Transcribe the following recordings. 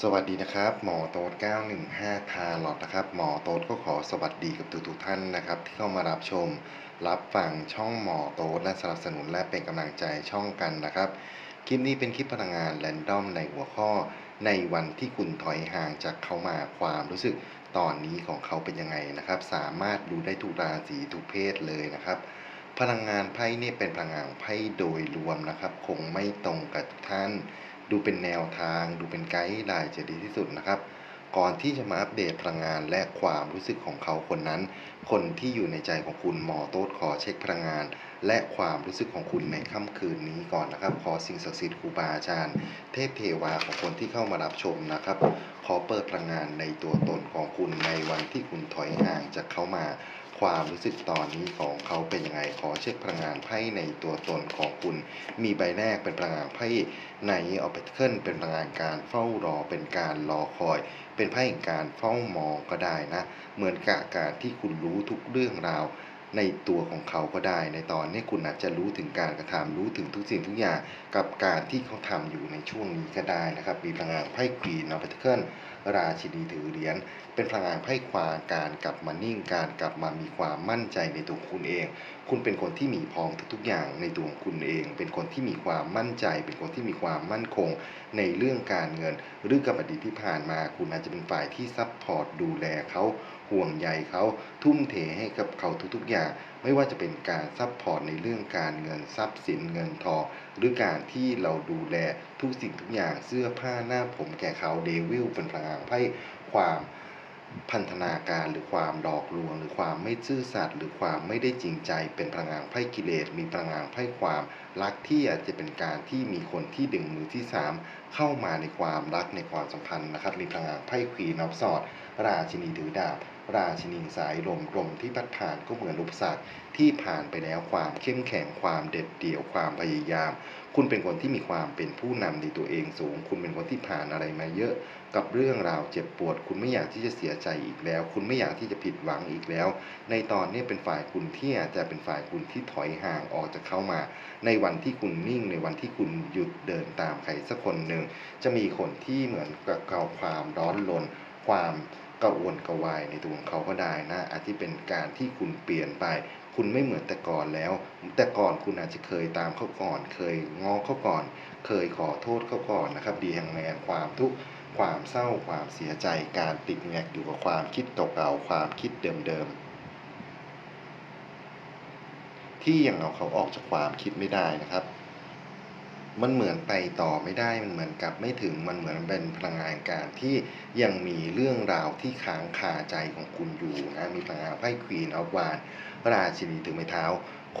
สวัสดีนะครับ หมอโต๊ด915 ทาลอตนะครับ หมอโต๊ดก็ขอสวัสดีกับทุกทุกๆท่านนะครับ ที่เข้ามารับชม รับฟังช่องหมอโต๊ดและสนับสนุนและเป็นกำลังใจช่องกันนะครับ คลิปนี้เป็นคลิปพลังงานแรนดอมในหัวข้อ ในวันที่คุณถอยห่างจากเขามาความรู้สึกตอนนี้ของเขาเป็นยังไงนะครับ สามารถดูได้ทุกราศีทุกเพศเลยนะครับพลังงานไพ่เนี่ยเป็นพลังงานไพ่โดยรวมนะครับ คงไม่ตรงกับทุกท่าน ดูเป็นแนวทาง ดูเป็นไกด์ไลน์จะดีที่สุดนะครับ ก่อนที่จะมาอัปเดตพลังงานและความรู้สึกของเขาคนนั้น คนที่อยู่ในใจของคุณหมอโต๊ดขอเช็คพลังงาน และความรู้สึกของคุณในค่ำคืนนี้ก่อนนะครับ ขอสิ่งศักดิ์สิทธิ์ครูบาอาจารย์ เทพเทวาของคนที่เข้ามารับชมนะครับ ขอเปิดพลังงานในตัวตนของคุณในวันที่คุณถอยห่างจากเขามา ความรู้สึกตอนนี้ของเขาเป็นยังไง ขอเช็คพลังงานไพ่ในตัวตนของคุณ มีใบแรกเป็นพลังงานไพ่ในออปเปเคิลเป็นพลังงานการเฝ้ารอเป็นการรอคอย เป็นไพ่แห่งการเฝ้ามองก็ได้นะ เหมือนกับการที่คุณรู้ทุกเรื่องราวในตัวของเขาก็ได้ ในตอนนี้คุณอาจจะรู้ถึงการกระทำรู้ถึงทุกสิ่งทุกอย่างกับการที่เขาทำอยู่ในช่วงนี้ก็ได้นะครับ มีพลังงานไพ่ควีนออปเปเคิลราชินีถือเหรียญ เป็นพลังงานไพ่ความการกลับมานิ่งการกลับมามีความมั่นใจในตัวคุณเอง คุณเป็นคนที่มีพ้อมทุกๆอย่างในตัวของคุณเอง เป็นคนที่มีความมั่นใจ เป็นคนที่มีความมั่นคงในเรื่องการเงินหรือกับอดีตที่ผ่านมา คุณอาจจะเป็นฝ่ายที่ซัพพอร์ตดูแลเขาห่วงใยเขาทุ่มเทให้กับเขาทุกๆอย่าง ไม่ว่าจะเป็นการซัพพอร์ตในเรื่องการเงินทรัพย์สินเงินทองหรือการที่เราดูแลทุกสิ่งทุกอย่างเสื้อผ้าหน้าผมแก่เขาเดวิลเป็นพลังงานไพ่ความ พันธนาการหรือความหลอกลวง หรือความไม่ซื่อสัตย์หรือความไม่ได้จริงใจ เป็นพลังงานไพ่กิเลส มีพลังงานไพ่ความรักที่อาจจะเป็นการที่มีคนที่ดึงมือที่สามเข้ามาในความรักในความสัมพันธ์นะครับ มีพลังงานไพ่ควีนอฟสอดราชินีถือดาบ ราชินีสายลมลมที่พัดผ่านก็เหมือนอุปสรรคที่ผ่านไปแล้วความเข้มแข็งความเด็ดเดี่ยวความพยายาม คุณเป็นคนที่มีความเป็นผู้นำในตัวเองสูง คุณเป็นคนที่ผ่านอะไรมาเยอะ กับเรื่องราวเจ็บปวด คุณไม่อยากที่จะเสียใจอีกแล้ว คุณไม่อยากที่จะผิดหวังอีกแล้ว ในตอนนี้เป็นฝ่ายคุณที่อาจจะเป็นฝ่ายคุณที่ถอยห่างออกจากเข้ามา ในวันที่คุณนิ่งในวันที่คุณหยุดเดินตามใครสักคนหนึ่งจะมีคนที่เหมือนกับเกาความร้อนรนความ กระวนกระวายในตัวของเขาก็ได้นะอาจจะเป็นการที่คุณเปลี่ยนไป คุณไม่เหมือนแต่ก่อนแล้ว แต่ก่อนคุณอาจจะเคยตามเขาก่อน เคยง้อเขาก่อน เคยขอโทษเขาก่อนนะครับ ดีแห่งแมนความทุกข์ความเศร้าความเสียใจการติดแงกอยู่กับความคิดเก่าๆความคิดเดิมๆที่ยังเอาเขาออกจากความคิดไม่ได้นะครับ มันเหมือนไปต่อไม่ได้มันเหมือนกับไม่ถึงมันเหมือนเป็นพลังงานการที่ยังมีเรื่องราวที่ค้างคาใจของคุณอยู่นะมีพลังงานไพ่ควีนออฟวานราชินีถือไม้เท้า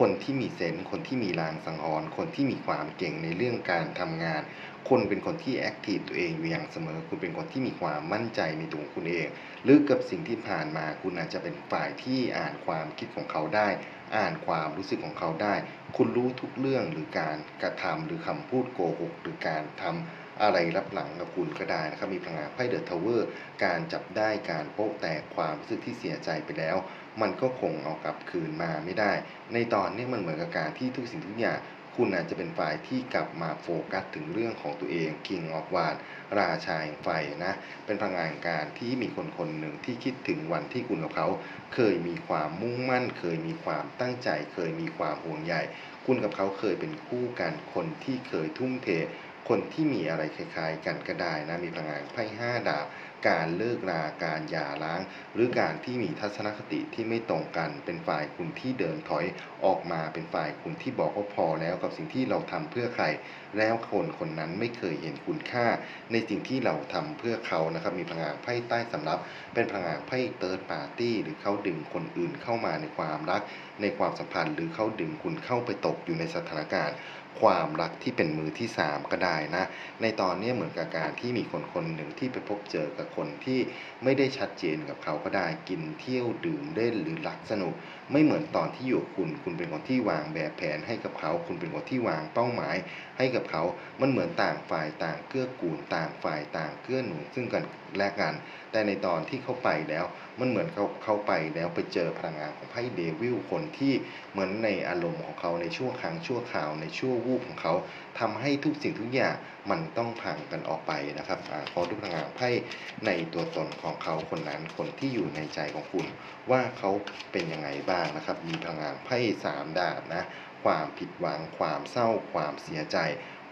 คนที่มีเซนส์คนที่มีลางสังหรณ์คนที่มีความเก่งในเรื่องการทำงาน คนเป็นคนที่แอคทีฟตัวเองอยู่อย่างเสมอ คุณเป็นคนที่มีความมั่นใจในตัวคุณเอง หรือกับสิ่งที่ผ่านมาคุณอาจจะเป็นฝ่ายที่อ่านความคิดของเขาได้ อ่านความรู้สึกของเขาได้ คุณรู้ทุกเรื่องหรือการกระทำหรือคำพูดโกหกหรือการทำอะไรรับหลังกับคุณก็ได้นะครับมีพลังงานไพ่เดอะทาวเวอร์การจับได้การโป๊ะแตกความรู้สึกที่เสียใจไปแล้ว มันก็คงเอากลับคืนมาไม่ได้ ในตอนนี้มันเหมือนกับการที่ทุกสิ่งทุกอย่าง คุณอาจจะเป็นฝ่ายที่กลับมาโฟกัสถึงเรื่องของตัวเอง King of w a n ราชาแห่งไฟนะ เป็นพลังงานการที่มีคนคนหนึ่งที่คิดถึงวันที่คุณกับเขา เคยมีความมุ่งมั่น เคยมีความตั้งใจ เคยมีความห่วงใยคุณกับเขาเคยเป็นคู่กันคนที่เคยทุ่มเท คนที่มีอะไรคล้ายๆ กันก็ได้นะมีพลังงานไพ่ห้าดาบการเลิกราการหย่าร้าง หรือการที่มีทัศนคติที่ไม่ตรงกัน เป็นฝ่ายคุณที่เดินถอยออกมาเป็นฝ่ายคุณที่บอกว่าพอแล้วกับสิ่งที่เราทำเพื่อใคร แล้วคนคนนั้นไม่เคยเห็นคุณค่า ในสิ่งที่เราทำเพื่อเขานะครับมีพลังงานไพ่ใต้สำรับเป็นพลังงานไพ่เติร์ดปาร์ตี้หรือเขาดึงคนอื่นเข้ามาในความรัก ในความสัมพันธ์ หรือเขาดึงคุณเข้าไปตกอยู่ในสถานการณ์ ความรักที่เป็นมือที่สามก็ได้นะ ในตอนนี้เหมือนกับการที่มีคนคนหนึ่งที่ไปพบเจอกับคนที่ไม่ได้ชัดเจนกับเขาก็ได้กินเที่ยวดื่มเล่นหรือรักสนุก ไม่เหมือนตอนที่อยู่คุณ คุณเป็นคนที่วางแบบแผนให้กับเขา คุณเป็นคนที่วางเป้าหมาย ให้กับเขา มันเหมือนต่างฝ่ายต่างเกื้อกูลต่างฝ่ายต่างเกื้อหนุนซึ่งกันและกันแต่ในตอนที่เขาไปแล้ว มันเหมือนเขาเขาไปแล้วไปเจอพลังงานของไพ่เดวิลคนที่เหมือนในอารมณ์ของเขาในช่วครั้งชั่วคราวในชั่ววูวูบของเขาทำให้ทุกสิ่งทุกอย่างมันต้องพังกันออกไปนะครับอขอดูพลังงานไพ่ในตัวตนของเขาคนนั้นคนที่อยู่ในใจของคุณ ว่าเขาเป็นยังไงบ้างนะครับ มีพลังงานไพ่สามดาบนะความผิดหวังความเศร้าความเสียใจ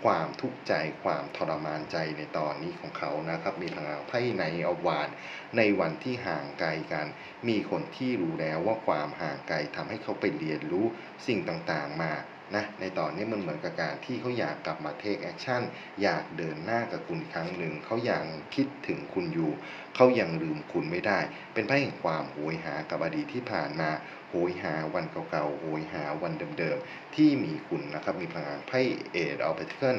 ความทุกข์ใจความทรมานใจในตอนนี้ของเขานะครับ มีพลังไพ่ในอวานในวันที่ห่างไกลกัน มีคนที่รู้แล้วว่าความห่างไกลทำให้เขาไปเรียนรู้สิ่งต่างๆมา นะในตอนนี้มันเหมือนกับการที่เขาอยากกลับมาเทคแอคชั่นอยากเดินหน้ากับคุณอีกครั้งหนึ่งเขายังคิดถึงคุณอยู่ เขายังลืมคุณไม่ได้ เป็นไพ่แห่งความโหยหากับอดีตที่ผ่านมาโหยหาวันเก่าๆโหยหาวันเดิมๆที่มีคุณนะครับมีพลังงานไพ่เอดออฟเปเทิล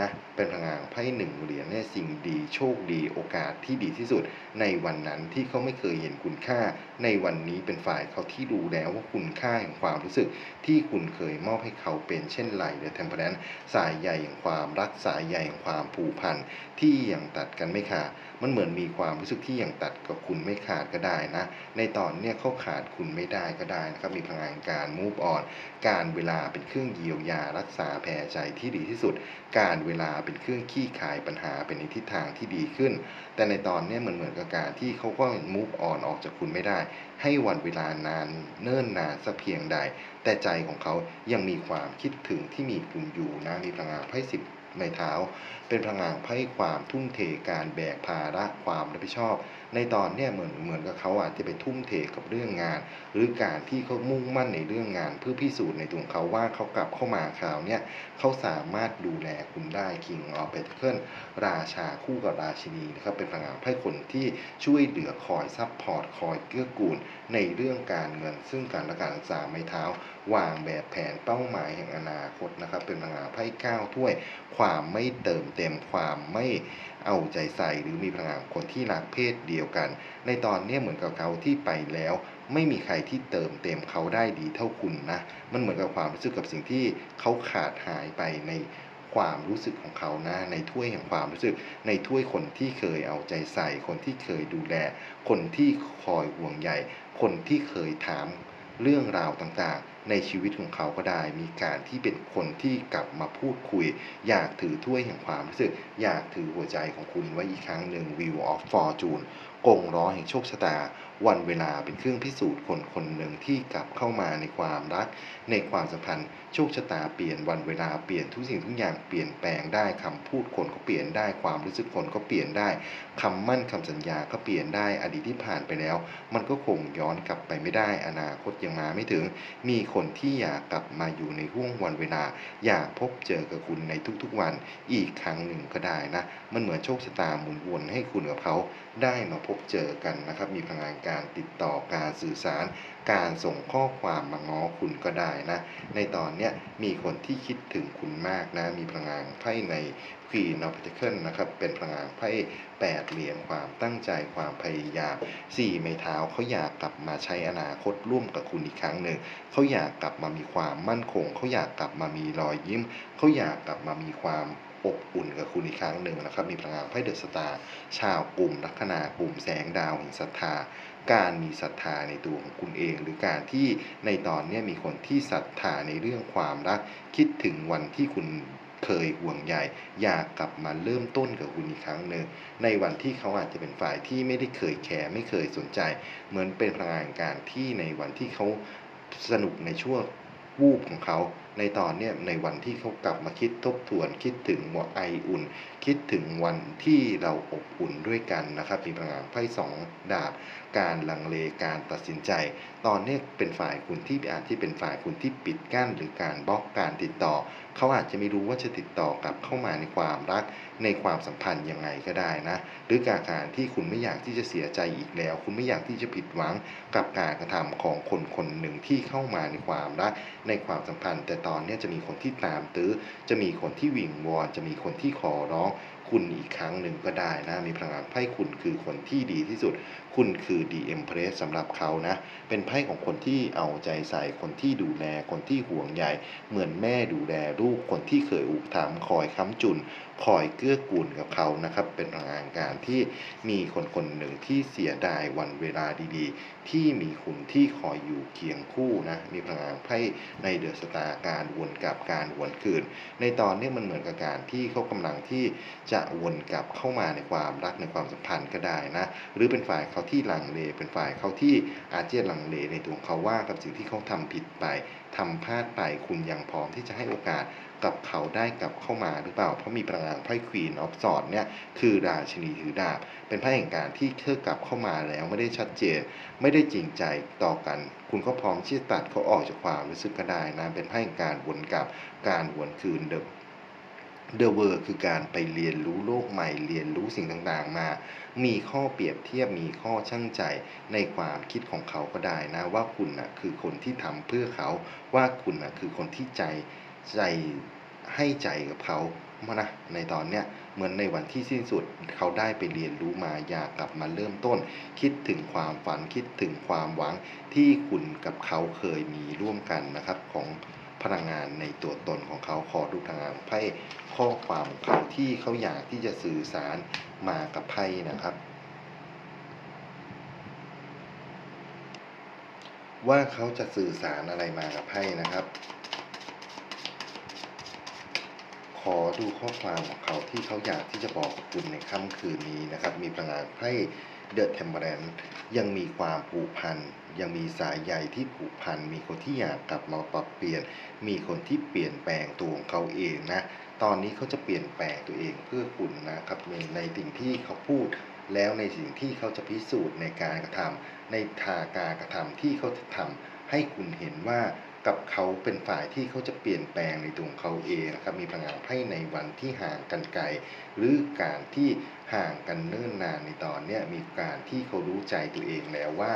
นะเป็นพลังงานไพ่หนึ่งเหรียญเนี่ยสิ่งดีโชคดีโอกาสที่ดีที่สุด ในวันนั้นที่เขาไม่เคยเห็นคุณค่า ในวันนี้เป็นฝ่ายเขาที่รู้แล้วว่าคุณค่าแห่งความรู้สึก ที่คุณเคยมอบให้เขาเป็นเช่นไรเดอะเทมเพลนสายใหญ่แห่งความรักสายใหญ่แห่งความผูกพันที่ยังตัดกันไม่ขาดมันเหมือนมีความรู้สึกที่ยังตัดกับคุณไม่ขาดก็ได้นะ ในตอนเนี้ยเขาขาดคุณไม่ได้ก็ได้นะครับ มีพลังงานการ move on การเวลาเป็นเครื่องเยียวยารักษาแผลใจที่ดีที่สุด การเวลาเป็นเครื่องขี้คายปัญหาเป็นในทิศทางที่ดีขึ้น แต่ในตอนเนี้ยมันเหมือนกับการที่เขาก็ move on ออกจากคุณไม่ได้ ให้วันเวลานานเนิ่นนานสักเพียงใด แต่ใจของเขายังมีความคิดถึงที่มีคุณอยู่นะมีพลังงานไพ่สิบ ไม้เท้า เป็นพลังงานไพ่ความทุ่มเทการแบกภาระความรับผิดชอบ ในตอนเนี้ยเหมือนเหมือนกับเขาอาจจะไปทุ่มเทกับเรื่องงาน หรือการที่เขามุ่งมั่นในเรื่องงาน เพื่อพิสูจน์ในตัวเขาว่าเขากลับเข้ามาคราวเนี้ยเขาสามารถดูแลคุณได้ King of Pentacles ราชาคู่กับราชินีนะครับเป็นพลังงานไพ่คนที่ช่วยเหลือคอยซัพพอร์ตคอยเกื้อกูลในเรื่องการเงิน ซึ่งการและการศึกษาไม้เท้า วางแบบแผนเป้าหมายแห่งอนาคตนะครับ เป็นพลังงานไพ่เก้าถ้วย ความไม่เติมเต็มความไม่เอาใจใส่หรือมีพลังงานคนที่รักเพศเดียวกัน ในตอนนี้เหมือนกับเขาที่ไปแล้ว ไม่มีใครที่เติมเต็มเขาได้ดีเท่าคุณนะ มันเหมือนกับความรู้สึกกับสิ่งที่เขาขาดหายไปในความรู้สึกของเขานะ ในถ้วยแห่งความรู้สึก ในถ้วยคนที่เคยเอาใจใส่ คนที่เคยดูแล คนที่คอยห่วงใยคนที่เคยถามเรื่องราวต่างๆ ในชีวิตของเขาก็ได้ มีการที่เป็นคนที่กลับมาพูดคุย อยากถือถ้วยแห่งความรู้สึก อยากถือหัวใจของคุณไว้อีกครั้งหนึ่ง Wheel of Fortune กงล้อแห่งโชคชะตา วันเวลาเป็นเครื่องพิสูจน์คนคนหนึ่งที่กลับเข้ามาในความรัก ในความสัมพันธ์โชคชะตาเปลี่ยนวันเวลาเปลี่ยนทุกสิ่งทุกอย่างเปลี่ยนแปลงได้คำพูดคนก็เปลี่ยนได้ความรู้สึกคนก็เปลี่ยนได้คำมั่นคำสัญญาก็เปลี่ยนได้อดีตที่ผ่านไปแล้ว มันก็คงย้อนกลับไปไม่ได้อนาคตยังมาไม่ถึง มีคคนที่อยากกลับมาอยู่ในห่วงวันเวลา อยากพบเจอกับคุณในทุกๆวันอีกครั้งหนึ่งก็ได้นะ มันเหมือนโชคชะตาหมุนวนให้คุณกับเขาได้มาพบเจอกันนะครับ มีพลังงานการติดต่อการสื่อสาร การส่งข้อความมาง้อคุณก็ได้นะ ในตอนเนี้ยมีคนที่คิดถึงคุณมากนะ มีพลังงานไพ่ใน Queen of Pentacles นะครับ เป็นพลังงานไพ่แปดเหรียญความตั้งใจความพยายามสี่ไม้เท้าเขาอยากกลับมาใช้อนาคตร่วมกับคุณอีกครั้งหนึ่งเขาอยากกลับมามีความมั่นคงเขาอยากกลับมามีรอยยิ้มเขาอยากกลับมามีความอบอุ่นกับคุณอีกครั้งหนึ่งนะครับ มีพลังงานไพ่เดอะสตาร์ชาวกลุ่มลัคนากลุ่มแสงดาวแห่งศรัทธา การมีศรัทธาในตัวของคุณเอง หรือการที่ในตอนนี้มีคนที่ศรัทธาในเรื่องความรัก คิดถึงวันที่คุณเคยห่วงใยอยากกลับมาเริ่มต้นกับคุณอีกครั้งหนึ่งในวันที่เขาอาจจะเป็นฝ่ายที่ไม่ได้เคยแคร์ไม่เคยสนใจ เหมือนเป็นพลังงานการที่ในวันที่เขาสนุกในช่วงวูบของเขาในตอนเนี้ยในวันที่เขากลับมาคิดทบทวน คิดถึงหัวไออุ่น คิดถึงวันที่เราอบอุ่นด้วยกันนะครับมีพลังงานไพ่สองดาบการลังเลการตัดสินใจ ตอนนี้เป็นฝ่ายคุณที่อาจที่เป็นฝ่ายคุณที่ปิดกั้น หรือการบล็อกการติดต่อ เขาอาจจะไม่รู้ว่าจะติดต่อกลับเข้ามาในความรักในความสัมพันธ์ยังไงก็ได้นะ หรือการการที่คุณไม่อยากที่จะเสียใจอีกแล้ว คุณไม่อยากที่จะผิดหวังกับการกระทำของคนคนหนึ่งที่เข้ามาในความรักในความสัมพันธ์ แต่ตอนนี้จะมีคนที่ตามตื้อ จะมีคนที่วิงวอนจะมีคนที่ขอร้อง คุณอีกครั้งหนึ่งก็ได้นะ มีพลังงานไพ่คุณคือคนที่ดีที่สุด คุณคือ The Empress สำหรับเขานะ เป็นไพ่ของคนที่เอาใจใส่ คนที่ดูแล คนที่ห่วงใย เหมือนแม่ดูแลลูก คนที่เคยอุปถัมภ์คอยค้ำจุน คอยเกื้อกูลกับเขานะครับ เป็นพลังงานการที่มีคนคนหนึ่งที่เสียดายวันเวลาดีๆ ที่มีคุณที่คอยอยู่เคียงคู่นะมีพลังงานไพ่ในเดือดสตาร์การวนกลับการวนคืน ในตอนนี้มันเหมือนกับการที่เขากำลังที่จะวนกลับเข้ามาในความรักในความสัมพันธ์ก็ได้นะหรือเป็นฝ่ายเขาที่ลังเล เป็นฝ่ายเขาที่อาเจจะลังเลในตัวเขาว่ากับสิ่งที่เขาทำผิดไปทำพลาดไปคุณยังพร้อมที่จะให้โอกาส กับเขาได้กลับเข้ามาหรือเปล่า เพราะมีพลังงานไพ่ควีนออฟสอดเนี่ยคือราชินีถือดาบ เป็นไพ่แห่งการที่เธอกลับเข้ามาแล้วไม่ได้ชัดเจน ไม่ได้จริงใจต่อกัน คุณก็พร้อมที่จะตัดเขาออกจากความรู้สึกก็ได้นะเป็นไพ่แห่งการวนกลับการวนคืนเดิมเดอะเวอร์คือการไปเรียนรู้โลกใหม่ เรียนรู้สิ่งต่างๆมา มีข้อเปรียบเทียบ มีข้อช่างใจในความคิดของเขาก็ได้นะ ว่าคุณนะคือคนที่ทำเพื่อเขา ว่าคุณนะคือคนที่ใจ ใจให้ใจกับเขามานะในตอนเนี้ยเหมือนในวันที่สิ้นสุดเขาได้ไปเรียนรู้มาอยากกลับมาเริ่มต้น คิดถึงความฝันคิดถึงความหวังที่คุณกับเขาเคยมีร่วมกันนะครับของพลังงานในตัวตนของเขาขอดูทางงานไพ่ข้อความของเขาที่เขาอยากที่จะสื่อสารมากับไพ่นะครับ ว่าเขาจะสื่อสารอะไรมากับไพ่นะครับ อดูข้อความของเขาที่เขาอยากที่จะบอกกับคุณในค่ำคืนนี้นะครับ มีพลังงานไพ่เดอะเทมเ r รนยังมีความผูกพัน ยังมีสายใยที่ผูกพัน มีคนที่อยากกลับมาปรับเปลี่ยน มีคนที่เปลี่ยนแปลงตัวของเขาเองนะ ตอนนี้เขาจะเปลี่ยนแปลงตัวเองเพื่อคุณนะครับในในสิ่งที่เขาพูด แล้วในสิ่งที่เขาจะพิสูจน์ในการกระทำในทาการกระทำที่เขาจะทำให้คุณเห็นว่า กับเขาเป็นฝ่ายที่เขาจะเปลี่ยนแปลงในตัวของเขาเองนะครับมีพลังงานไพ่ในวันที่ห่างกันไกล หรือการที่ห่างกันเนิ่นนานในตอนนี้มีการที่เขารู้ใจตัวเองแล้วว่า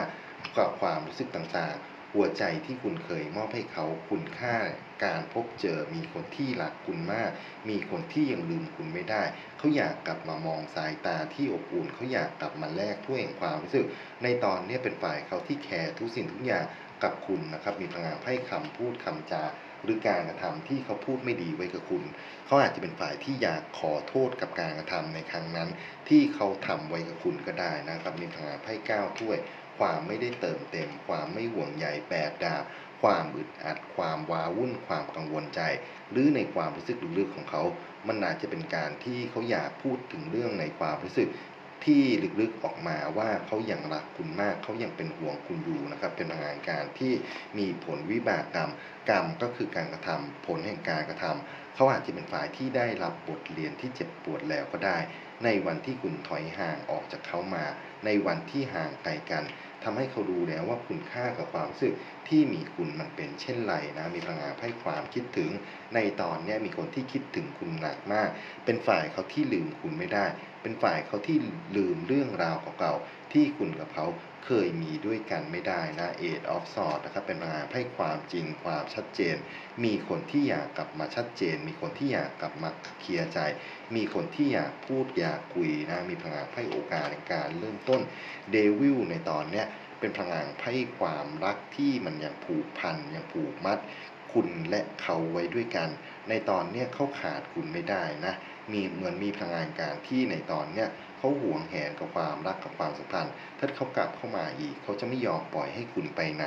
กับความรู้สึกต่างๆ หัวใจที่คุณเคยมอบให้เขาคุณค่าการพบเจอมีคนที่รักคุณมาก มีคนที่ยังลืมคุณไม่ได้ เขาอยากกลับมามองสายตาที่อบอุ่น เขาอยากกลับมาแลกถ้วยแห่งความรู้สึก ในตอนนี้เป็นฝ่ายเขาที่แคร์ทุกสิ่งทุกอย่าง กับคุณนะครับ มีพลังงานไพ่คำพูดคำจาหรือการกระทำที่เขาพูดไม่ดีไว้กับคุณ เขาอาจจะเป็นฝ่ายที่อยากขอโทษกับการกระทำในครั้งนั้น ที่เขาทำไว้กับคุณก็ได้นะครับ มีพลังงานไพ่เก้าวถ้วย ความไม่ได้เติมเต็ม ความไม่ห่วงใยแปดดาบความอึดอัดความว้าวุ่นความกังวลใจ หรือในความรู้สึกลึกๆของเขา มันอาจจะเป็นการที่เขาอยากพูดถึงเรื่องในความรู้สึก ที่ลึกๆออกมาว่าเขายังรักคุณมากเขายังเป็นห่วงคุณอยู่นะครับเป็นพลังงานการที่มีผลวิบากกรรม กรรมก็คือการกระทำผลแห่งการกระทำเขาอาจจะเป็นฝ่ายที่ได้รับบทเรียนที่เจ็บปวดแล้วก็ได้ ในวันที่คุณถอยห่างออกจากเขามา ในวันที่ห่างไกลกัน ทำให้เขารู้แล้วว่าคุณค่ากับความรู้สึกที่มีคุณมันเป็นเช่นไรนะ มีพลังงานให้ความคิดถึง ในตอนนี้มีคนที่คิดถึงคุณหนักมาก เป็นฝ่ายเขาที่ลืมคุณไม่ได้ เป็นฝ่ายเขาที่ลืมเรื่องราวเก่าๆที่คุณกับเขาเคยมีด้วยกันไม่ได้นะเอ็ดออฟสอดนะครับเป็นพลังงานให้ความจริงความชัดเจน มีคนที่อยากกลับมาชัดเจน มีคนที่อยากกลับมาเคลียร์ใจ มีคนที่อยากพูดอยากคุยนะมีพลังงานให้โอกาสในการเริ่มต้นเดวิลในตอนเนี้ย เป็นพลังงานให้ความรักที่มันยังผูกพันยังผูกมัด คุณและเขาไว้ด้วยกัน ในตอนเนี้ยเขาขาดคุณไม่ได้นะ มีเหมือนมีพลังงานการที่ในตอนเนี้ยเขาหวงแหนกับความรักกับความสัมพันธ์ ถ้าเขากลับเข้ามาอีก เขาจะไม่ยอมปล่อยให้คุณไปไหน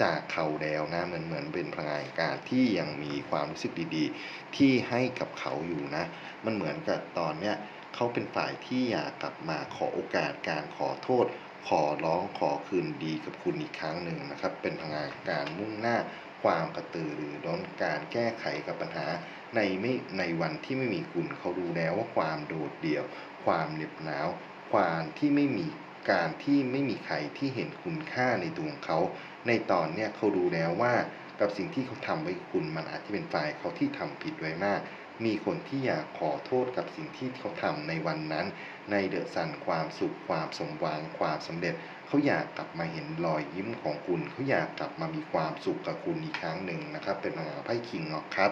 จากเขาแล้วนะเหมือนเหมือนเป็นพลังงานการที่ยังมีความรู้สึกดีๆ ที่ให้กับเขาอยู่นะ มันเหมือนกับตอนเนี้ยเขาเป็นฝ่ายที่อยากกลับมาขอโอกาสการขอโทษ ขอร้องขอคืนดีกับคุณอีกครั้งหนึ่งนะครับ เป็นพลังงานการมุ่งหน้าความกระตือรือร้นการแก้ไขกับปัญหาในไม่ในวันที่ไม่มีคุณเขารู้แล้วว่าความโดดเดี่ยว ความเหน็บหนาว ความที่ไม่มีการที่ไม่มีใครที่เห็นคุณค่าในตัวของเขา ในตอนเนี้ยเขารู้แล้วว่ากับสิ่งที่เขาทำไว้คุณมันอาจจะเป็นฝ่ายเขาที่ทำผิดไว้มาก มีคนที่อยากขอโทษกับสิ่งที่เขาทำในวันนั้น ในเดอะซันความสุขความสมหวังความสำเร็จ เขาอยากกลับมาเห็นรอยยิ้มของคุณ เขาอยากกลับมามีความสุขกับคุณอีกครั้งหนึ่งนะครับ เป็นพลังงาไพ่คิงออกครับ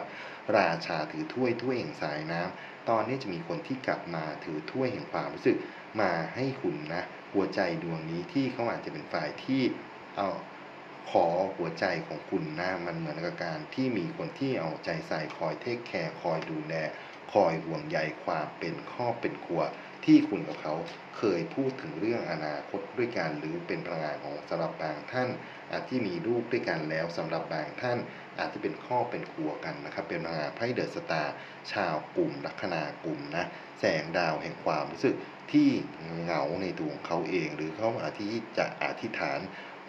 ราชาถือถ้วยถ้วยแห่งสายน้ำตอนนี้จะมีคนที่กลับมาถือถ้วยแห่งความรู้สึกมาให้คุณนะหัวใจดวงนี้ที่เขาอาจจะเป็นฝ่ายที่เอา ขอหัวใจของคุณนะมันเหมือนกับการที่มีคนที่เอาใจใส่คอยเทคแคร์คอยดูแลคอยห่วงใยความเป็นครอบเป็นครัว ที่คุณกับเขาเคยพูดถึงเรื่องอนาคตด้วยกันหรือเป็นพลังงานของสำหรับบางท่าน อาจที่มีลูกด้วยกันแล้วสำหรับบางท่าน อาจจะเป็นครอบเป็นครัวกันนะครับ เป็นพลังงานไพ่เดอะสตาร์ชาวกลุ่มลัคนากลุ่มนะแสงดาวแห่งความรู้สึกที่เหงาในตัวของเขาเอง หรือเขาอาจที่จะอธิษฐาน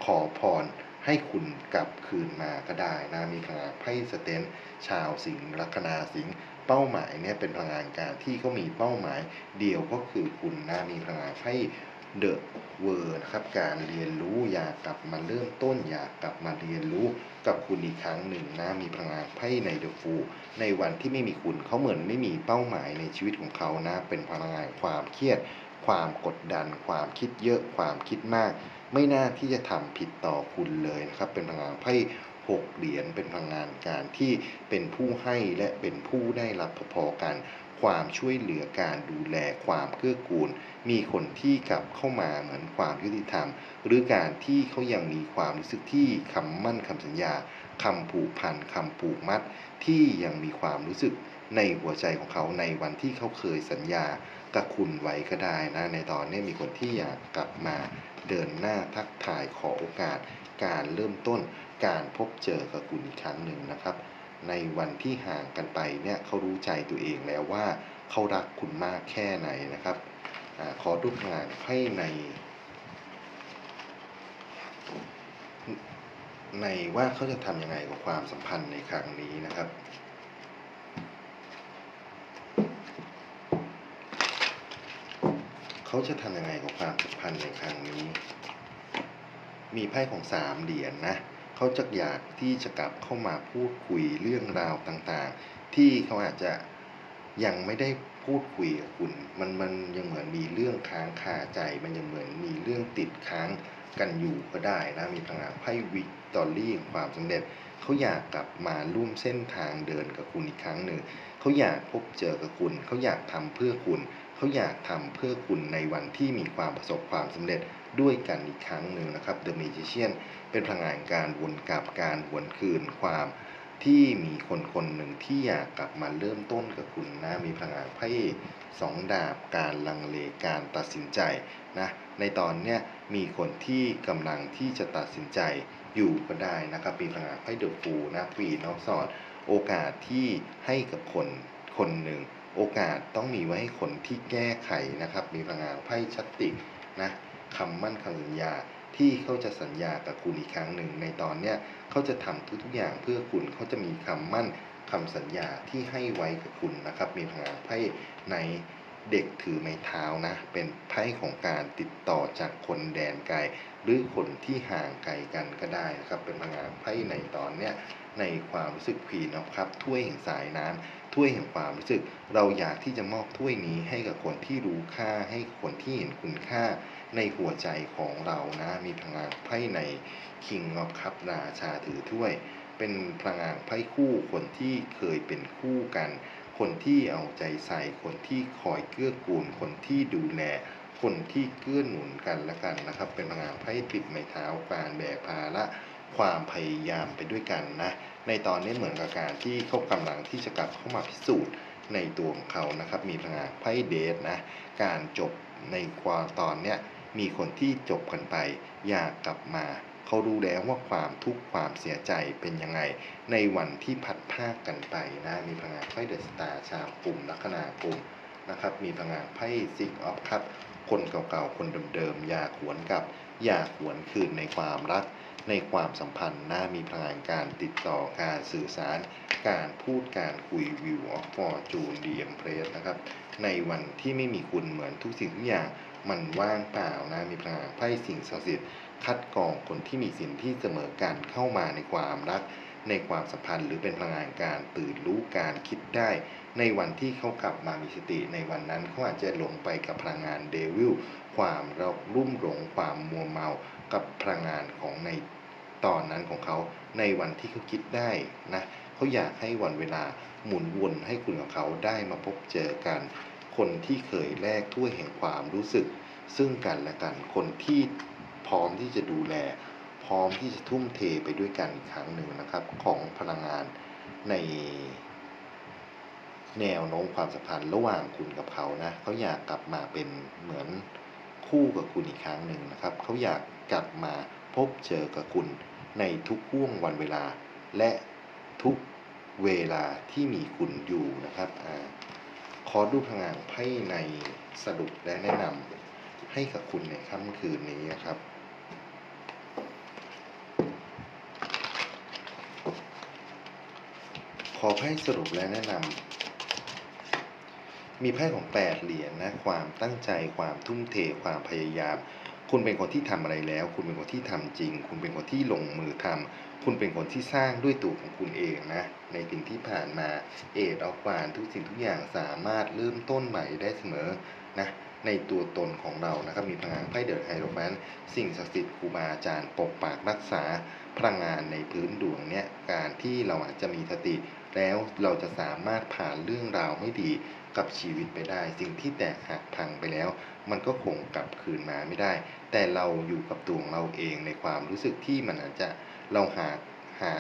ขอพร ให้คุณกลับคืนมาก็ได้นะมีพลังงานไพ่สเตนชาวสิงห์ลัคนาสิงห์เป้าหมายเนี่ยเป็นพลังงานการที่เขามีเป้าหมายเดียวก็คือคุณนะมีพลังงานไพ่เดอะเวอร์นะครับการเรียนรู้อยากกลับมาเริ่มต้นอยากกลับมาเรียนรู้กับคุณอีกครั้งหนึ่งนะมีพลังงานไพ่ในเดอะฟูในวันที่ไม่มีคุณเขาเหมือนไม่มีเป้าหมายในชีวิตของเขานะเป็นพลังงานความเครียด ความกดดัน ความคิดเยอะความคิดมาก ไม่น่าที่จะทำผิดต่อคุณเลยนะครับ เป็นพลังงานไพ่หกเหรียญเป็นพลังงานการที่เป็นผู้ให้และเป็นผู้ได้รับพอๆกัน ความช่วยเหลือการดูแลความเกื้อกูล มีคนที่กลับเข้ามาเหมือนความยุติธรรม หรือการที่เขายังมีความรู้สึกที่คำมั่นคำสัญญาคำผูกพันคำผูกมัด ที่ยังมีความรู้สึกในหัวใจของเขาในวันที่เขาเคยสัญญา กับคุณไว้ก็ได้นะ ในตอนนี้มีคนที่อยากกลับมาเดินหน้าทักทายขอโอกาส การเริ่มต้นการพบเจอกับคุณอีกครั้งหนึ่งนะครับ ในวันที่ห่างกันไปเนี่ยเขารู้ใจตัวเองแล้วว่าเขารักคุณมากแค่ไหนนะครับอขอดูงานให้ใน ในว่าเขาจะทำยังไงกับความสัมพันธ์ในครั้งนี้นะครับ เขาจะทำยังไงกับความสัมพันธ์ในครั้งนี้ มีไพ่ของสามเหรียญนนะเขาจะอยากที่จะกลับเข้ามาพูดคุยเรื่องราวต่างๆ ที่เขาอาจจะยังไม่ได้พูดคุยกับคุณ มันมันยังเหมือนมีเรื่องค้างคาใจ มันยังเหมือนมีเรื่องติดค้างกันอยู่ก็ได้นะมีพลังไพ่วิกตอรี่ความสำเร็จเขาอยากกลับมาร่วมเส้นทางเดินกับคุณอีกครั้งหนึ่งเขาอยากพบเจอกับคุณเขาอยากทำเพื่อคุณ เขาอยากทำเพื่อคุณในวันที่มีความประสบความสำเร็จด้วยกันอีกครั้งหนึ่งนะครับ The Magician เป็นพลังงานการวนกลับการวนคืนความที่มีคนคนหนึ่งที่อยากกลับมาเริ่มต้นกับคุณนะ มีพลังงานไพ่สองดาบการลังเลการตัดสินใจนะในตอนเนี้ยมีคนที่กำลังที่จะตัดสินใจอยู่ก็ได้นะครับ มีพลังงานไพ่เดอะฟูนะควีนอฟสอดโอกาสที่ให้กับคนคนหนึ่ง โอกาสต้องมีไว้ให้คนที่แก้ไขนะครับ มีพลังงานไพ่ชัตตินะคำมั่นคำสัญญาที่เขาจะสัญญากับคุณอีกครั้งหนึ่งในตอนเนี้ยเขาจะทำทุกๆอย่างเพื่อคุณเขาจะมีคำมั่นคำสัญญาที่ให้ไว้กับคุณนะครับ มีพลังงานไพ่ในเด็กถือไม้เท้านะ เป็นไพ่ของการติดต่อจากคนแดนไกล หรือคนที่ห่างไกลกันก็ได้นะครับ เป็นพลังงานไพ่ในตอนเนี้ย ในความรู้สึกพีนะครับถ้วยแห่งสายน้ำถ้วยแห่งความรู้สึก เราอยากที่จะมอบถ้วยนี้ให้กับคนที่รู้ค่าให้คนที่เห็นคุณค่าในหัวใจของเรานะมีพลังงานไพ่ใน King of Cup ราชาถือถ้วย เป็นพลังงานไพ่คู่คนที่เคยเป็นคู่กัน คนที่เอาใจใส่ คนที่คอยเกื้อกูล คนที่ดูแลคนที่เกื้อหนุนกันและกันนะครับ เป็นพลังงานไพ่ติดไม้เท้าการแบกภาระ ความพยายามไปด้วยกันนะ ในตอนนี้เหมือนกับการที่เขากำลังที่จะกลับเข้ามาพิสูจน์ในตัวของเขานะครับ มีพลังงานไพ่เดทนะ การจบในความตอนเนี้ยมีคนที่จบกันไป อยากกลับมา เขารู้แล้วว่าความทุกข์ความเสียใจเป็นยังไง ในวันที่พัดภาคกันไปนะ มีพลังงานไพ่เดอะสตาร์ชาวกลุ่มลัคนากลุ่มนะครับ มีพลังงานไพ่ซิกออฟครับ คนเก่าๆ คนเดิมๆ อยากหวนกลับ อยากหวนคืนในความรัก ในความสัมพันธ์นะมีพลังการติดต่อการสื่อสาร การพูดการคุยวิวออฟฟอร์จูนดีเอ็มเพรสนะครับในวันที่ไม่มีคุณเหมือนทุกสิ่งทุกอย่างมันว่างเปล่านะมีพลังงาไพ่สิ่งศักดิ์สิทธิ์คัดกรองคนที่มีสิ่งที่เสมอกันเข้ามาในความรัก ในความสัมพันธ์ หรือเป็นพลังงานการตื่นรู้การคิดได้ ในวันที่เขากลับมามีสติในวันนั้นเขาอาจจะหลงไปกับพลังงานเดวิลความเรารุ่มหลงความมัวเมากับพลังงานของใน ตอนนั้นของเขาในวันที่เขาคิดได้นะเขาอยากให้วันเวลาหมุนวนให้คุณกับเขาได้มาพบเจอกัน คนที่เคยแลกถ้วยแห่งความรู้สึก ซึ่งกันและกันคนที่พร้อมที่จะดูแล พร้อมที่จะทุ่มเทไปด้วยกันอีกครั้งหนึ่งนะครับ ของพลังงานในแนวโน้มความสัมพันธ์ระหว่างคุณกับเขานะเขาอยากกลับมาเป็นเหมือนคู่กับคุณอีกครั้งหนึ่งนะครับเขาอยากกลับมา พบเจอกับคุณในทุกห่วงวันเวลา และทุกเวลาที่มีคุณอยู่นะครับอขอดูพลังานไพ่ในสรุปและแนะนำให้กับคุณในค่ำคืนนี้นะครับขอไพ่สรุปและแนะนำมีไพ่ของแปดเหรียญนะ ความตั้งใจ ความทุ่มเท ความพยายาม คุณเป็นคนที่ทำอะไรแล้ว คุณเป็นคนที่ทำจริง คุณเป็นคนที่ลงมือทำคุณเป็นคนที่สร้างด้วยตัวของคุณเองนะ ในสิ่งที่ผ่านมาเอดออกวานทุกสิ่งทุกอย่างสามารถเริ่มต้นใหม่ได้เสมอนะในตัวตนของเรานะครับมีพลังไพ่เดอะไฮโรแฟนสิ่งศักดิ์สิทธิ์ครูบาอาจารย์ปกปักรักษาพลังงานในพื้นดวงเนี่ยการที่เราอาจจะมีสติ แล้วเราจะสามารถผ่านเรื่องราวไม่ดีกับชีวิตไปได้ สิ่งที่แตกหักพังไปแล้ว มันก็คงกลับคืนมาไม่ได้ แต่เราอยู่กับตัวของเราเองในความรู้สึกที่มันอาจจะเราหาหา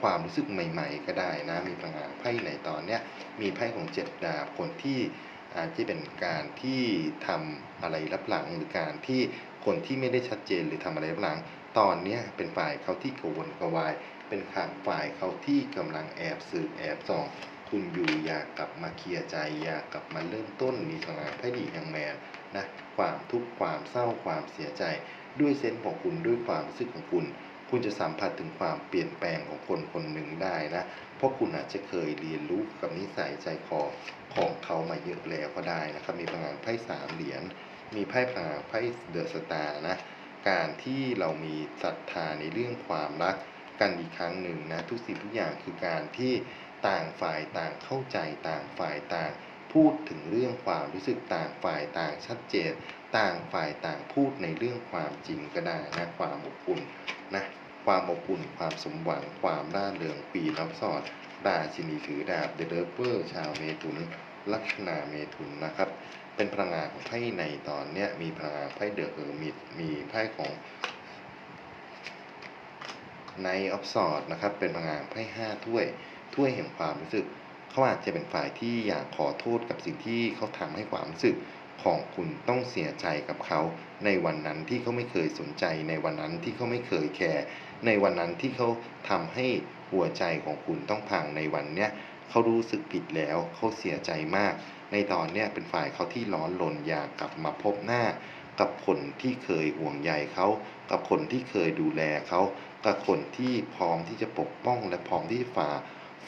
ความรู้สึกใหม่ ๆ ก็ได้นะ มีพลังงาไพ่ในตอนเนี้ยมีไพ่ของเจ็ดดาบคนที่อาจจะเป็นการที่ทำอะไรรับหลังหรือการที่คนที่ไม่ได้ชัดเจนหรือทำอะไรรับหลัง ตอนเนี้ยเป็นฝ่ายเขาที่กวนกวาย เป็นข้างฝ่ายเขาที่กำลังแอบสืบแอบส่อง คุณอยู่อยากกลับมาเคลียร์ใจอยากกลับมาเริ่มต้นมีพลังงานไพ่ดีแฮงแมนนะความทุกข์ความเศร้าความเสียใจ ด้วยเซนส์ของคุณด้วยความรู้สึกของคุณ คุณจะสัมผัสถึงความเปลี่ยนแปลงของคนคนหนึ่งได้นะ เพราะคุณอาจจะเคยเรียนรู้กับนิสัยใจคอของเขามาเยอะแล้วก็ได้นะครับ มีพลังงานไพ่สามเหรียญมีไพ่พลังงานไพ่เดอะสตาร์นะการที่เรามีศรัทธาในเรื่องความรัก กันอีกครั้งหนึ่งนะทุกสิ่งทุกอย่างคือการที่ต่างฝ่ายต่างเข้าใจต่างฝ่ายต่างพูดถึงเรื่องความรู้สึกต่างฝ่ายต่างชัดเจน ต่างฝ่ายต่างพูดในเรื่องความจริงก็ได้นะความอบอุ่นนะความอบอุ่นความสมหวังความร่าเริงปีนับสอดราชินีถือดาบเดอะเดอเปอร์ชาวเมถุน ลัคนาเมถุนนะครับ เป็นพลังงานของไพ่ในตอนเนี้ยมีพลังงานไพ่เดอะเฮอร์มิตมีไพ่ของ ไนออฟสอดนะครับ เป็นพลังงานไพ่ห้าถ้วย ถ้วยแห่งความรู้สึก เขาอาจจะเป็นฝ่ายที่อยากขอโทษกับสิ่งที่เขาทำให้ความรู้สึกของคุณต้องเสียใจกับเขาในวันนั้นที่เขาไม่เคยสนใจ ในวันนั้นที่เขาไม่เคยแคร์ในวันนั้นที่เขาทำให้หัวใจของคุณต้องพังในวันเนี้ยเขารู้สึกผิดแล้วเขาเสียใจมาก ในตอนเนี้ยเป็นฝ่ายเขาที่ร้อนรนอยากกลับมาพบหน้า กับคนที่เคยห่วงใยเขา กับคนที่เคยดูแลเขา กับคนที่พร้อมที่จะปกป้องและพร้อมที่จะฝ่า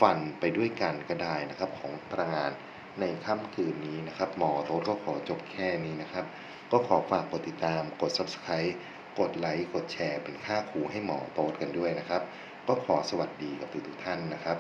ฟันไปด้วยกันก็ได้นะครับ ของพลังงานในค่ำคืนนี้นะครับ หมอโต๊ดก็ขอจบแค่นี้นะครับ ก็ขอฝากกดติดตามกด subscribe กดไลค์กดแชร์เป็นค่าครูให้หมอโต๊ดกันด้วยนะครับ ก็ขอสวัสดีกับทุกท่านนะครับ